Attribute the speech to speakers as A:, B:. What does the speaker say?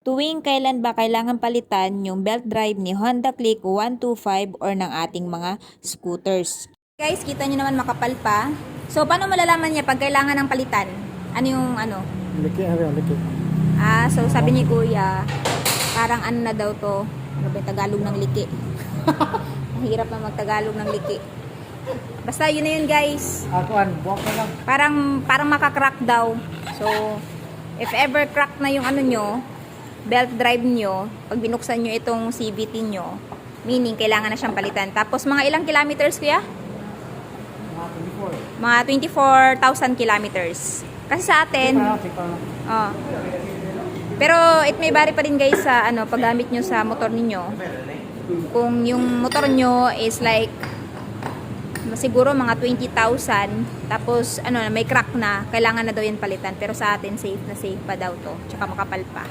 A: Tuwing kailan ba kailangan palitan yung belt drive ni Honda Click 125 or ng ating mga scooters? Guys, kita nyo naman makapal pa. So, paano malalaman niya pag kailangan ng palitan? Ano yung ano?
B: Liki, ano, liki.
A: Ah, so sabi ni Kuya, parang ano na daw to, ano ba Tagalog ng liki? Mahirap na magtagalog ng liki. Basta yun na yun guys.
B: Ako, an, buwak ka lang.
A: Parang, parang makakrack daw. So, if ever crack na yung ano nyo, belt drive nyo, pag binuksan nyo itong CVT nyo, meaning kailangan na siyang palitan. Tapos mga ilang kilometers kuya?
B: Mga 24.
A: Mga 24,000 kilometers. Kasi sa atin. Oh. Pero it may vary pa rin guys sa ano paggamit nyo sa motor ninyo. Kung yung motor nyo is like siguro mga 20,000 tapos ano may crack na kailangan na daw yan palitan pero sa atin safe na safe pa daw to tsaka makapal pa